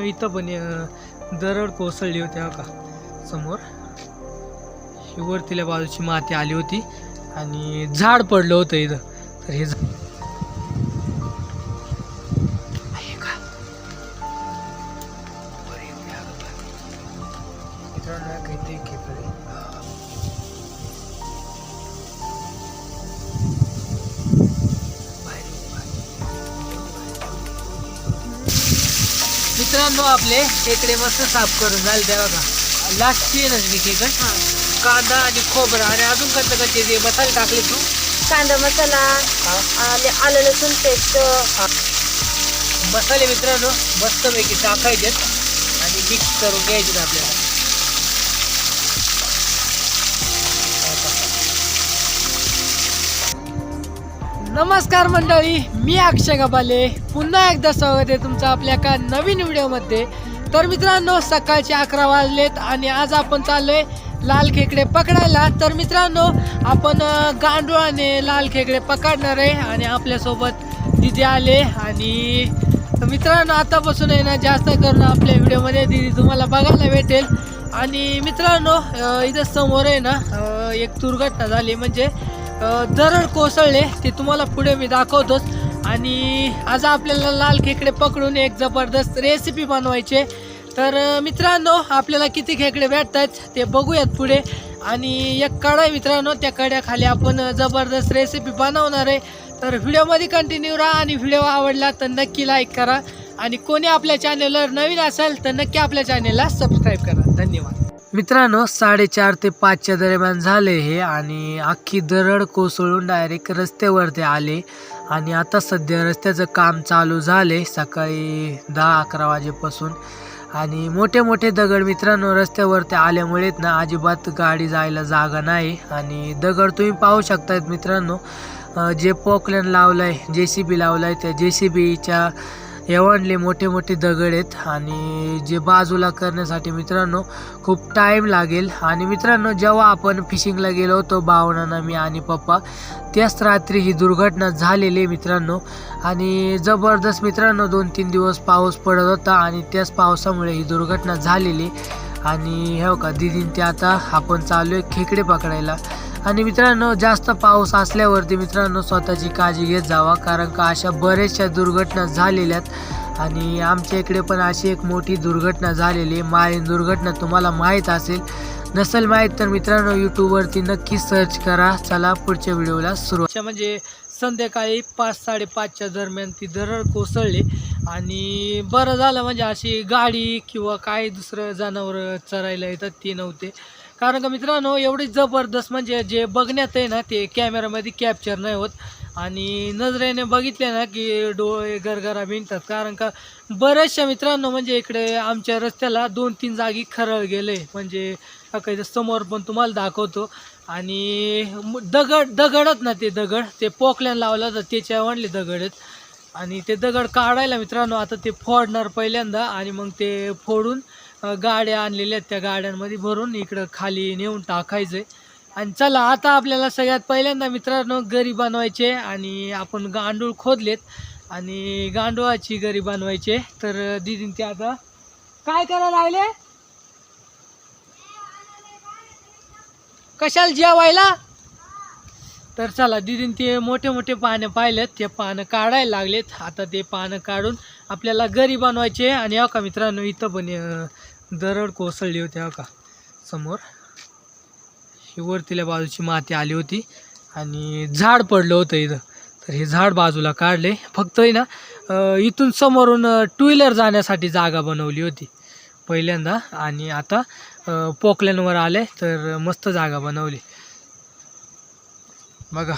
मित्रांनो इथं पण दरड कोसळली होती का समोर. ही वरतील्या बाजूची माती आली होती आणि झाड पडलं होतं इथं. तर हे मित्रांनो आपले खेकडे मस्त साफ करून झाले त्या बघा. लास्टची आहे ना मी खेकड कांदा आणि खोबरं आणि अजून कसं कसे ते मसाले टाकले तू? कांदा मसाला आले- आलं लसूण पेस्ट. मसाले मित्रांनो मस्तपैकी टाकायचेत आणि मिक्स करून घ्यायचे आपल्याला. नमस्कार मंडळी मी अक्षय गबाले. पुन्हा एकदा स्वागत आहे तुमचं आपल्या एका नवीन व्हिडिओमध्ये. तर मित्रांनो सकाळचे अकरा वाजलेत आणि आज आपण चाललोय लाल खेकडे पकडायला. तर मित्रांनो आपण गांडुळाने लाल खेकडे पकडणार आहे आणि आपल्यासोबत दिदी आले आणि मित्रांनो आतापासून आहे ना जास्त करून आपल्या व्हिडिओमध्ये दिदी तुम्हाला बघायला भेटेल. आणि मित्रांनो इथं समोर आहे ना एक दुर्घटना झाली. म्हणजे दरड कोसळले ते तुम्हाला पुढे मी दाखवतोच. आणि आज आपल्याला लाल खेकडे पकडून एक जबरदस्त रेसिपी बनवायचे तर मित्रांनो आपल्याला किती खेकडे भेटतात ते बघूयात पुढे. आणि एक कडा मित्रांनो त्या कड्याखाली आपण जबरदस्त रेसिपी बनवणार आहे. तर व्हिडिओमध्ये कंटिन्यू राहा आणि व्हिडिओ आवडला तर नक्की लाईक करा. आणि कोणी आपल्या चॅनलवर नवीन असेल तर नक्की आपल्या चॅनलला सबस्क्राईब करा. धन्यवाद. मित्रांनो साडेचार ते पाचच्या दरम्यान झाले हे आणि अख्खी दरड कोसळून डायरेक्ट रस्त्यावरती आले आणि आता सध्या रस्त्याचं काम चालू झाले सकाळी दहा अकरा वाजेपासून. आणि मोठे मोठे दगड मित्रांनो रस्त्यावरती आल्यामुळेच ना अजिबात गाडी जायला जागा नाही आणि दगड तुम्ही पाहू शकतायत मित्रांनो जे जे पोकलॅन आहे जे सी बी लावलं आहे त्या जे सी बीच्या एवढले मोठे मोठे दगड आहेत आणि जे बाजूला करण्यासाठी मित्रांनो खूप टाईम लागेल. आणि मित्रांनो जेव्हा आपण फिशिंगला गेलो होतो भावना मी आणि पप्पा त्याच रात्री ही दुर्घटना झालेली आहे मित्रांनो. आणि जबरदस्त मित्रांनो दोन तीन दिवस पाऊस पडत होता आणि त्याच पावसामुळे ही दुर्घटना झालेली आणि हे का दिदीन ते आता आपण चालू आहे खेकडे पकडायला. आणि मित्रांनो जास्त पाऊस असल्यावरती मित्रांनो स्वतःची काळजी घेत जावा कारण का अशा बऱ्याचशा दुर्घटना झालेल्यात. आणि आमच्या इकडे पण अशी एक मोठी दुर्घटना झालेली आहे. माळीन दुर्घटना तुम्हाला माहीत असेल. नसेल माहीत तर मित्रांनो यूट्यूबवरती नक्की सर्च करा. चला पुढच्या व्हिडिओला सुरुवात. म्हणजे संध्याकाळी पाच साडेपाचच्या दरम्यान ती दरड कोसळली. आणि बरं झालं म्हणजे अशी गाडी किंवा काही दुसरं जनावर चरायला येतात ते नव्हते. कारण का मित्रांनो एवढी जबरदस्त म्हणजे जे बघण्यात आहे ना ते कॅमेरामध्ये कॅप्चर नाही होत. आणि नजरेने बघितले ना की डोळे गरगरा भिंगतात कारण का बऱ्याचशा मित्रांनो म्हणजे इकडे आमच्या रस्त्याला दोन तीन जागी खरळ गेले. म्हणजे काही समोर पण तुम्हाला दाखवतो. आणि दगड दगडच ना ते दगड ते पोकल्यान लावलं तर त्याच्या वणले दगड आहेत. आणि ते दगड काढायला मित्रांनो आता ते फोडणार पहिल्यांदा आणि मग ते फोडून गाड्या आणलेल्या आहेत त्या गाड्यांमध्ये भरून इकडं खाली नेऊन टाकायचं आणि चला आता आपल्याला सगळ्यात पहिल्यांदा मित्रांनो गरी बनवायचे आणि आपण गांडूळ खोदलेत. आणि गांडूळाची गरी बनवायचे. तर दिदीन ते आता काय करायला लागले? कशाला जेवायला? तर चला दिदीन ते मोठे मोठे पानं पाहिलेत ते पानं काढायला लागलेत. आता ते पानं काढून आपल्याला गरी बनवायचे आणि हो का मित्रांनो इथं पण दरड कोसळली होती हो का समोर. ही वरतील्या बाजूची माती आली होती आणि झाड पडलं होतं इथं. तर हे झाड बाजूला काढले. फक्त ना इथून समोरून टू व्हीलर जाण्यासाठी जागा बनवली होती पहिल्यांदा. आणि आता पोकल्यांवर आले तर मस्त जागा बनवली. बघा.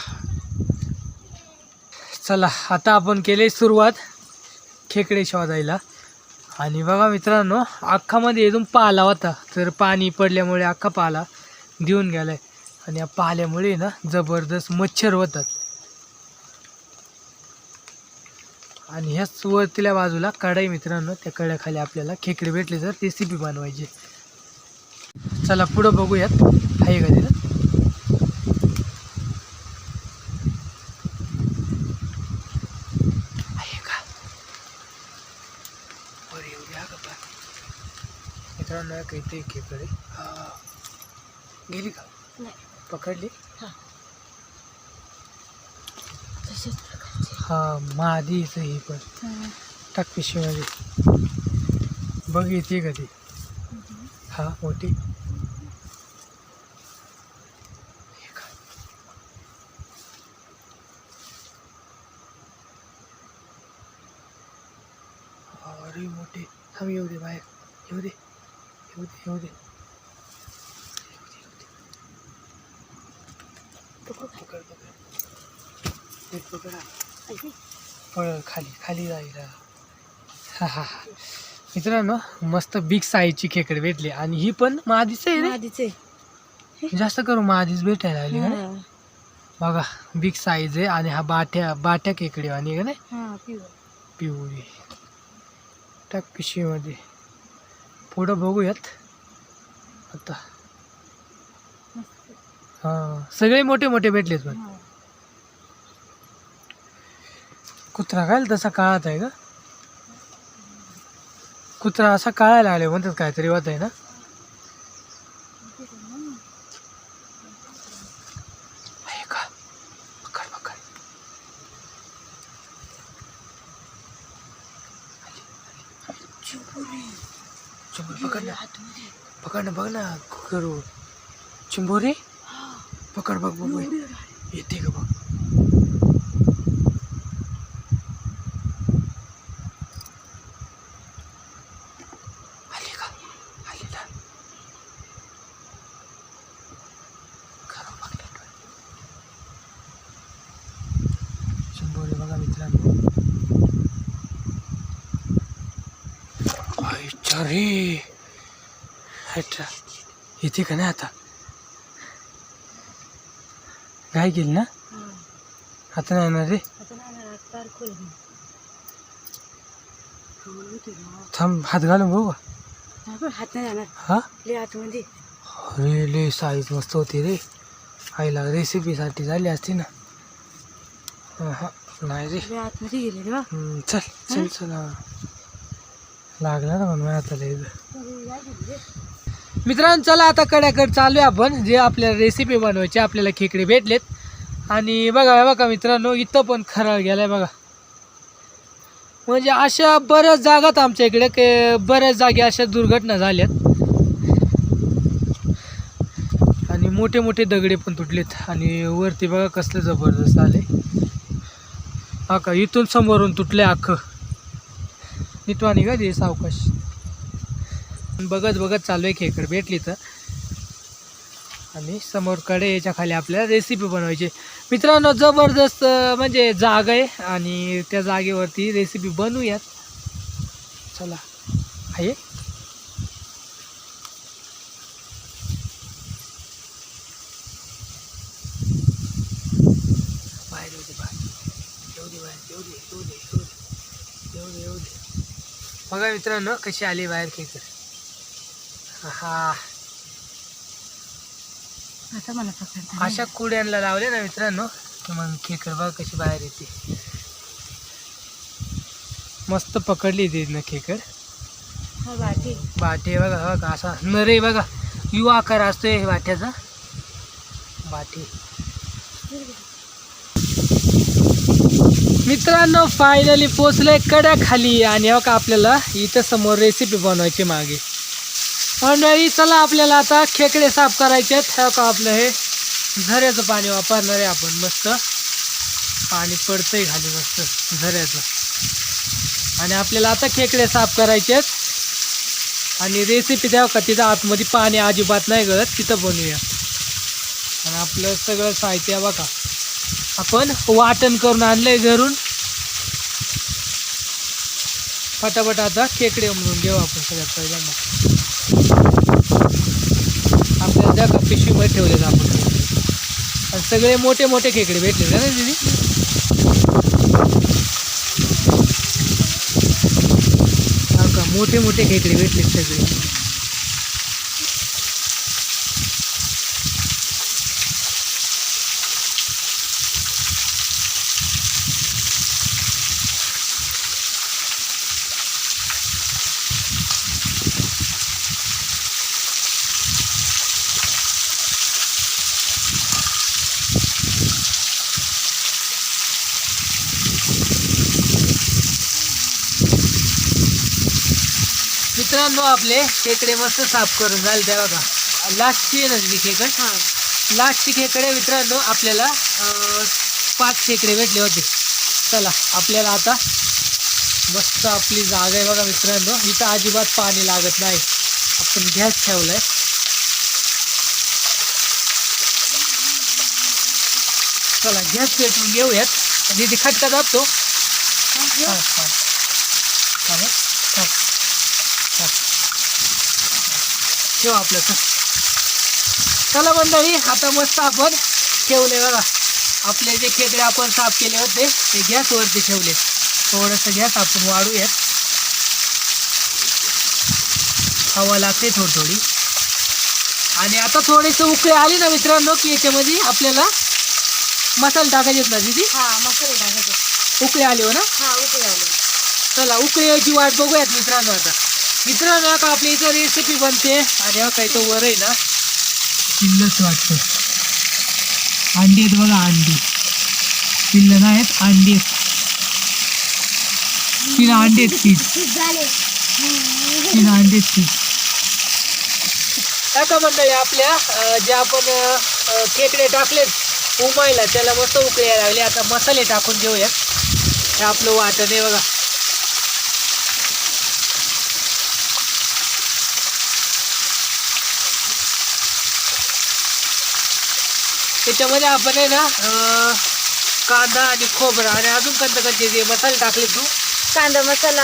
चला आता आपण केले सुरुवात खेकडे शोधायला. आणि बघा मित्रांनो अख्खामध्ये एकदम पाला होता. तर पाणी पडल्यामुळे अख्खा पाला देऊन गेलाय. आणि या पाल्यामुळे ना जबरदस्त मच्छर होतात. आणि ह्याच वरतील्या बाजूला कढाई मित्रांनो त्या कड्याखाली आपल्याला खेकडे भेटले तर रेसिपी बनवायची. चला पुढं बघूयात. आहे का का एक इथे एक इकडे हा. गेली का? नाही. पकडली? हा. तसेच प्रकारचे. हा मादीच ही पण. टाक पिशवीमध्ये बघ येते का ती? हा मोठी. हे का? अरे मोठे. थांब येऊ दे बाहेर. येऊ दे. येऊ दे येऊ दे. पकडू? पकड. पळ खाली खाली जायला हा हा मित्रांनो मस्त बिग साईजची खेकडे भेटली आणि ही पण महादीच आहे रे आधीचे जास्त करून महादीच भेटायला लागली का नाही? बघा बिग साईज आहे आणि हा बाट्या बाट्या खेकडे आणि का नाही हा पिवळं. पिवळी टाक पिशवीमध्ये पुढं बघूयात आता. हा सगळे मोठे मोठे भेटलेत पण हा. कुत्रा काय तसा काळात आहे का कुत्रा असा काळायला लागले म्हणतात काहीतरी होत आहे ना आहे का पकड पकड चिंबोरी पकड ना आतमध्ये. पकड ना बघ ना करू चिंबोरी हा. पकड बघ बघ बघ. एवढी आहे. येते का बघ आली का आली ना खरं बघले डोळे. चिंबोरी बघा मित्रांनो आईच्या रे अच्छा येते का नाही आता? काय केली ना. आता नाही येणार रे. थांब हात घालून बघू का? नाही बरं, हात नाही जाणार. हा? आतमध्ये. अरे ले साईज मस्त होती रे. आईला रेसिपीसाठी झाली असती ना. हा नाही रे. आतमध्ये गेले रे चल चल चल. लागला ना म्हणून आता लय मित्रांनो चला आता कड्याकड चालू आहे आपण. जे आपल्याला रेसिपी बनवायची आपल्याला खेकडे भेटलेत. आणि बघा बघा मित्रांनो इथं पण खराळ गेलाय बघा. म्हणजे अशा बऱ्याच जागात आमच्या इकडे के बऱ्याच जागी अशा दुर्घटना झाल्यात. आणि मोठे मोठे दगडे पण तुटलेत. आणि वरती बघा कसलं जबरदस्त आले हा का इथून समोरून तुटले अख्खं निटवानी का ते सावकाश? बघत बघत चालू आहे खेकड. भेटली तर. आणि समोर कडे याच्या खाली आपल्याला रेसिपी बनवायची मित्रांनो जबरदस्त म्हणजे जागा आहे. आणि त्या जागेवरती रेसिपी बनवूयात. चला. आहे? बाहेर दे येऊ दे बघा मित्रांनो कशी आली बाहेर खेकर आता मला पकडता अशा कुड्यांना लावले ना मित्रांनो की मग खेकर बघा कशी बाहेर येते. मस्त पकडली ती ना खेकर हा बाटी. बाटे बघा बघा असा नरे बघा. यू आकार असतोय बाट्याचा. बाटी. मित्रांनो फायनली पोचलोय कड्या खाली आणि हो का आपल्याला इथं समोर रेसिपी बनवायची मागे. मंडळी चला आपल्याला आता खेकडे साफ करायचे आहेत. का आपलं हे झऱ्याचं पाणी वापरणार आहे आपण मस्त. पाणी पडतंय खाली मस्त झऱ्याचं. आणि आपल्याला आता खेकडे साफ करायचे आहेत. आणि रेसिपी द्यावं का तिथं? आतमध्ये पाणी अजिबात नाही गळत तिथं बनवूया. आणि आपलं सगळं साहित्य बघा. आपण वाटण करून आणलंय घरून. पटापट आता खेकडे म्हणून घेऊ आपण सगळ्यात पहिल्यांदा. आपल्याला त्या पिशवीमध्ये ठेवलेलं आपण. आणि सगळे मोठे मोठे खेकडे भेटले ना दिदी? का मोठे मोठे खेकडे भेटले सगळे. मित्रांनो आपले खेकडे मस्त साफ करून झाले त्या बघा लास्टची आहे ना जी खेकड हा लास्टची खेकडे मित्रांनो आपल्याला पाच खेकडे भेटले होते चला आपल्याला आता मस्त आपली जागा आहे बघा मित्रांनो इथं अजिबात पाणी लागत नाही आपण गॅस ठेवलाय चला गॅस पेटवून घेऊयात आणि ती खटका हा, हा. हा ना? हा. हा. ठेव आपलं तर. चला मंडळी आता मस्त आपण ठेवले बघा. आपले जे खेकडे आपण साफ केले होते ते गॅसवरती ठेवले. थोडंसं गॅस आपण वाढूयात. हवा लागते थोडी थोडी आणि आता थोडेसे उकळे आले ना मित्रांनो की याच्यामध्ये आपल्याला मसाले टाकायचे ना दिदी? हा मसाले टाकायचे उकळे आले हो ना? हा उकळी आले. चला उकळीची वाट बघूयात मित्रांनो आता. मित्रांनो आता आपली इथं रेसिपी बनते. आणि हा काही तो वर आहे ना. पिल्लच वाटतं. अंडी आहेत बघा अंडी. पिल्ल नाही आहेत अंडी आहेत. तीन अंडी आहेत तीन. तीन अंडी आहेत तीन. टाका मंडळी आपल्या जे आपण खेकडे टाकलेत उमायला त्याला मस्त उकळी यायला लागले आता मसाले टाकून घेऊयात हे आपलं वाटण आहे बघा. त्याच्यामध्ये आपण आहे ना कांदा आणि खोबरं आणि अजून कोणतं कोणते जे मसाले टाकले तू? कांदा मसाला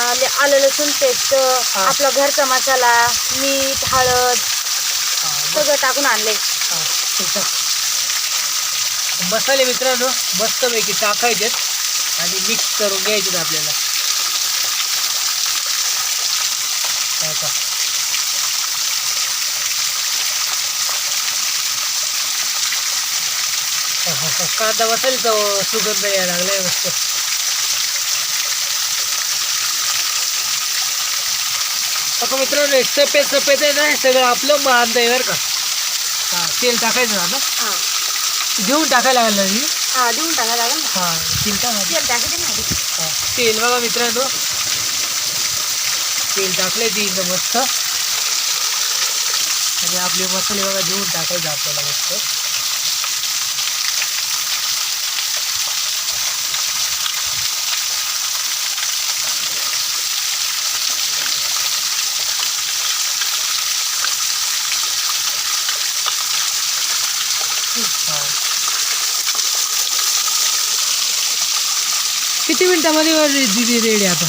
आले आलं लसूण पेस्ट आपला घरचा मसाला मीठ हळद सगळं टाकून आणले. मसाले मित्रांनो मस्तपैकी टाकायचेत आणि मिक्स करून घ्यायचे आपल्याला. कांदा मसाल्याचा सुगंध यायला लागलाय मस्त आता मित्रांनो सफेद सफेद आहे ना सगळं आपलं मांद आहे बरं का. हा तेल टाकायचं ना. हा. घेऊन टाकायला लागलं मी हा देऊन टाकायला लागेल ना. हा तेल टाका. तेल टाकायचे ना. हा, तेल बघा मित्रांनो. तेल टाकले तीन मस्त. आणि आपले मसाले बघा घेऊन टाकायचे आपल्याला मस्त हा. किती मिनिटामध्ये दिदी रेडी आता.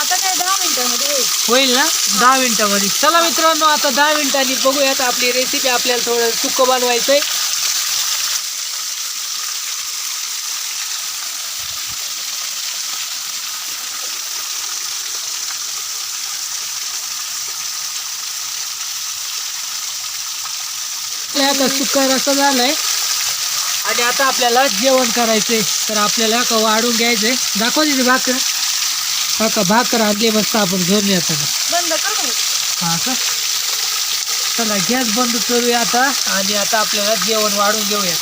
आता काय दहा मिनिटांमध्ये होईल? होईल ना? दहा मिनिटामध्ये. चला मित्रांनो आता दहा मिनिटांनी बघूयात आपली रेसिपी आपल्याला थोडं सुक्क बनवायचंय. आपल्या आता सुक्का रसा झालाय. आणि आता आपल्याला जेवण करायचंय. तर आपल्याला का वाढून घ्यायचंय. दाखवा तिथे भाकर. हा का भाकर आणली मस्त आपण घेऊन ना बंद? हा का? चला गॅस बंद करूया आता आणि आता आपल्याला जेवण वाढून घेऊया.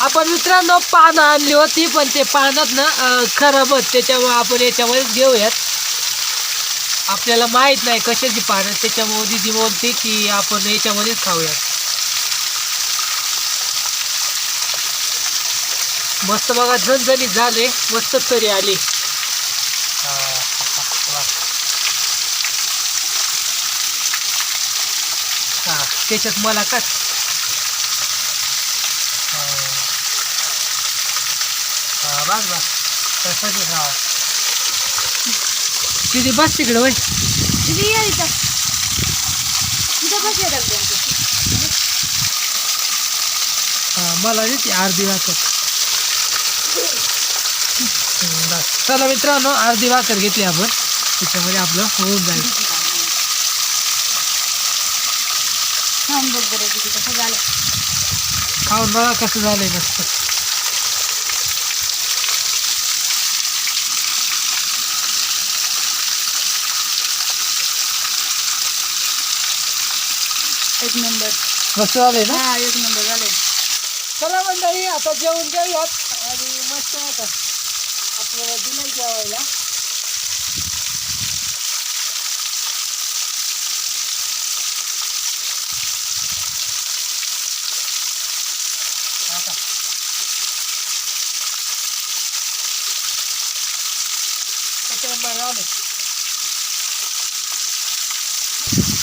आपण मित्रांनो पानं आणली होती पण ते पानात ना खराब होत. त्याच्यामुळे आपण याच्यामध्येच घेऊयात. आपल्याला माहीत नाही कशाची पानं त्याच्यामुळे दिदी बोलते की आपण याच्यामध्येच खाऊयात. मस्त बघा झणझणीत झाले मस्त तरी आली. हा त्याच्यात मला का हा बस बस. तसंच राहा. तिथे बस तिकडे वय. दीदी ये इथं. इथं बस येतात. हा मला देते अर्धी भाकर हम्म, बस चला मित्रांनो अर्धी भाकर घेतली आपण. त्याच्यामध्ये आपलं होऊन जाईल. खाऊन बघ कसं कसं झालंय मस्त. एक नंबर मस्त झालंय ना? हा एक नंबर झाले चला मंडळी आता जेवण घेऊयात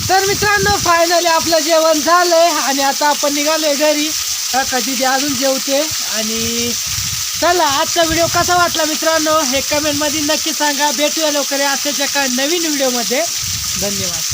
तर मित्रांनो फायनली आपलं जेवण झालंय आणि आता आपण निघालोय घरी. कधी ते अजून जेवते आणि चला आजचा व्हिडिओ कसा वाटला मित्रांनो? हे कमेंटमध्ये नक्की सांगा. भेटूया लवकर असेच एका नवीन व्हिडिओमध्ये धन्यवाद.